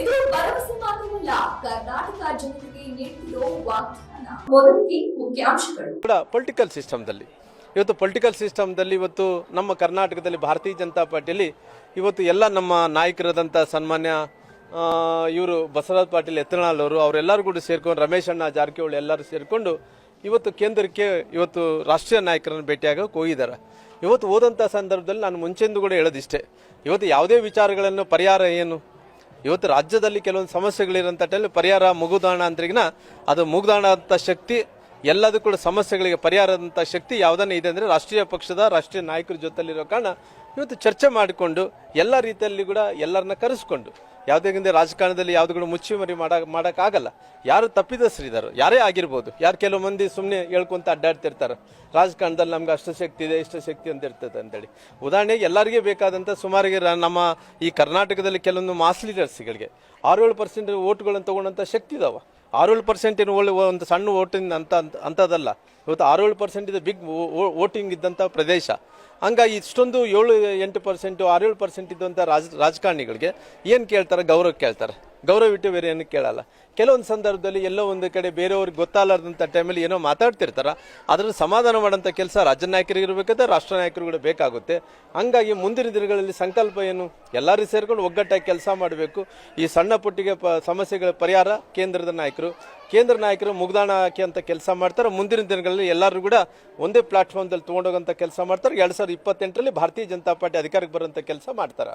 ಇದು ಭರವಸೆ ಮಾತ್ರವಲ್ಲ, ಕರ್ನಾಟಕ ಜನತೆಗೆ ನೀಡಿರೋ ವಾಗ್ದಾನ. ಮೊದಲಿಗೆ ಮುಖ್ಯಾಂಶಗಳು. ಪೊಲಿಟಿಕಲ್ ಸಿಸ್ಟಮ್ದಲ್ಲಿ ಇವತ್ತು ಪೊಲಿಟಿಕಲ್ ಸಿಸ್ಟಮ್ದಲ್ಲಿ ಇವತ್ತು ನಮ್ಮ ಕರ್ನಾಟಕದಲ್ಲಿ ಭಾರತೀಯ ಜನತಾ ಪಾರ್ಟಿಯಲ್ಲಿ ಇವತ್ತು ಎಲ್ಲ ನಮ್ಮ ನಾಯಕರಾದಂಥ ಸನ್ಮಾನ್ಯ ಇವರು ಬಸವರಾಜ ಪಾಟೀಲ್ ಎತ್ತನಾಳ್ ಅವರು, ಅವರೆಲ್ಲರೂ ಕೂಡ ಸೇರ್ಕೊಂಡು ರಮೇಶ್ ಅಣ್ಣ ಜಾರಕಿಹೊಳಿ ಎಲ್ಲರೂ ಸೇರಿಕೊಂಡು ಇವತ್ತು ಕೇಂದ್ರಕ್ಕೆ ಇವತ್ತು ರಾಷ್ಟ್ರೀಯ ನಾಯಕರನ್ನು ಭೇಟಿಯಾಗಕ್ಕೆ ಹೋಗಿದ್ದಾರೆ. ಇವತ್ತು ಹೋದಂಥ ಸಂದರ್ಭದಲ್ಲಿ ನಾನು ಮುಂಚೆಂದು ಕೂಡ ಹೇಳೋದಿಷ್ಟೇ. ಇವತ್ತು ಯಾವುದೇ ವಿಚಾರಗಳನ್ನು ಪರಿಹಾರ ಏನು? ಇವತ್ತು ರಾಜ್ಯದಲ್ಲಿ ಕೆಲವೊಂದು ಸಮಸ್ಯೆಗಳಿರೋಂಥ ಟೈಮಲ್ಲಿ ಪರಿಹಾರ ಮುಗುದಾಣ ಅಂದ್ರಿಗಿನ ಅದು ಮುಗ್ದಾಣ ಅಂತ ಶಕ್ತಿ ಎಲ್ಲದೂ ಕೂಡ ಸಮಸ್ಯೆಗಳಿಗೆ ಪರಿಹಾರದಂಥ ಶಕ್ತಿ ಯಾವುದನ್ನ ಇದೆ ಅಂದರೆ ರಾಷ್ಟ್ರೀಯ ಪಕ್ಷದ ರಾಷ್ಟ್ರೀಯ ನಾಯಕರ ಜೊತೆಲಿರೋ ಕಾರಣ ಇವತ್ತು ಚರ್ಚೆ ಮಾಡಿಕೊಂಡು ಎಲ್ಲ ರೀತಿಯಲ್ಲಿ ಕೂಡ ಎಲ್ಲರನ್ನ ಕರೆಸ್ಕೊಂಡು, ಯಾವುದೇ ರಾಜಕಾರಣದಲ್ಲಿ ಯಾವುದು ಕೂಡ ಮುಚ್ಚುಮರಿ ಮಾಡ, ಮಾಡೋಕ್ಕಾಗಲ್ಲ. ಯಾರು ತಪ್ಪಿದಸ್ರಿದಾರೋ ಯಾರೇ ಆಗಿರ್ಬೋದು, ಯಾರು ಕೆಲವು ಮಂದಿ ಸುಮ್ಮನೆ ಹೇಳ್ಕೊಂತ ಅಡ್ಡಾಡ್ತಿರ್ತಾರೆ, ರಾಜಕಾರಣದಲ್ಲಿ ನಮ್ಗೆ ಅಷ್ಟು ಶಕ್ತಿ ಇದೆ, ಇಷ್ಟು ಶಕ್ತಿ ಅಂತ ಇರ್ತದೆ ಅಂತೇಳಿ. ಉದಾಹರಣೆಗೆ ಎಲ್ಲರಿಗೆ ಬೇಕಾದಂಥ ಸುಮಾರಿಗೆ ನಮ್ಮ ಈ ಕರ್ನಾಟಕದಲ್ಲಿ ಕೆಲವೊಂದು ಮಾಸ್ ಲೀಡರ್ಸ್ಗಳಿಗೆ ಆರೇಳು ಪರ್ಸೆಂಟ್ ಓಟ್ಗಳನ್ನು ತಗೊಂಡಂಥ ಶಕ್ತಿ ಇದಾವ. ಆರೇಳು ಪರ್ಸೆಂಟ್ ಏನು ಒಳ್ಳೆ ಒಂದು ಸಣ್ಣ ಅಂತ ಅಂತ- ಅಂಥದ್ದಲ್ಲ ಇವತ್ತು ಆರೇಳು ಪರ್ಸೆಂಟ್ ಇದು ಬಿಗ್ ವೋಟಿಂಗ್ ಇದ್ದಂಥ ಪ್ರದೇಶ. ಹಂಗಾಗಿ ಇಷ್ಟೊಂದು ಏಳು ಎಂಟು ಪರ್ಸೆಂಟು ಆರೇಳು ಪರ್ಸೆಂಟ್ ಇದ್ದಂಥ ರಾಜ, ರಾಜಕಾರಣಿಗಳಿಗೆ ಏನು ಕೇಳ್ತಾರೆ? ಗೌರವ ಕೇಳ್ತಾರೆ. ಗೌರವ ಇಟ್ಟು ಬೇರೆ ಏನು ಕೇಳಲ್ಲ. ಕೆಲವೊಂದು ಸಂದರ್ಭದಲ್ಲಿ ಎಲ್ಲೋ ಒಂದು ಕಡೆ ಬೇರೆಯವ್ರಿಗೆ ಗೊತ್ತಾಗಲಾರ್ದಂಥ ಟೈಮಲ್ಲಿ ಏನೋ ಮಾತಾಡ್ತಿರ್ತಾರೆ. ಅದ್ರ ಸಮಾಧಾನ ಮಾಡೋಂಥ ಕೆಲಸ ರಾಜ್ಯ ನಾಯಕರಿಗೆ ಇರಬೇಕಾದ್ರೆ ರಾಷ್ಟ್ರ ನಾಯಕರುಗಳು ಬೇಕಾಗುತ್ತೆ. ಹಂಗಾಗಿ ಮುಂದಿನ ದಿನಗಳಲ್ಲಿ ಸಂಕಲ್ಪ ಏನು? ಎಲ್ಲರೂ ಸೇರಿಕೊಂಡು ಒಗ್ಗಟ್ಟಾಗಿ ಕೆಲಸ ಮಾಡಬೇಕು. ಈ ಸಣ್ಣ ಪುಟ್ಟಿಗೆ ಪ ಸಮಸ್ಯೆಗಳ ಪರಿಹಾರ ಕೇಂದ್ರದ ನಾಯಕರು. ಕೇಂದ್ರ ನಾಯಕರು ಮುಗ್ದಾಣ ಹಾಕಿ ಅಂತ ಕೆಲಸ ಮಾಡ್ತಾರೆ. ಮುಂದಿನ ದಿನಗಳಲ್ಲಿ ಎಲ್ಲರೂ ಕೂಡ ಒಂದೇ ಪ್ಲಾಟ್ಫಾರ್ಮ್ದಲ್ಲಿ ತೊಗೊಂಡೋಗಂಥ ಕೆಲಸ ಮಾಡ್ತಾರೆ. ಎರಡು ಸಾವಿರದ ಇಪ್ಪತ್ತೆಂಟರಲ್ಲಿ ಭಾರತೀಯ ಜನತಾ ಪಾರ್ಟಿ ಅಧಿಕಾರಕ್ಕೆ ಬರುವಂಥ ಕೆಲಸ ಮಾಡ್ತಾರೆ.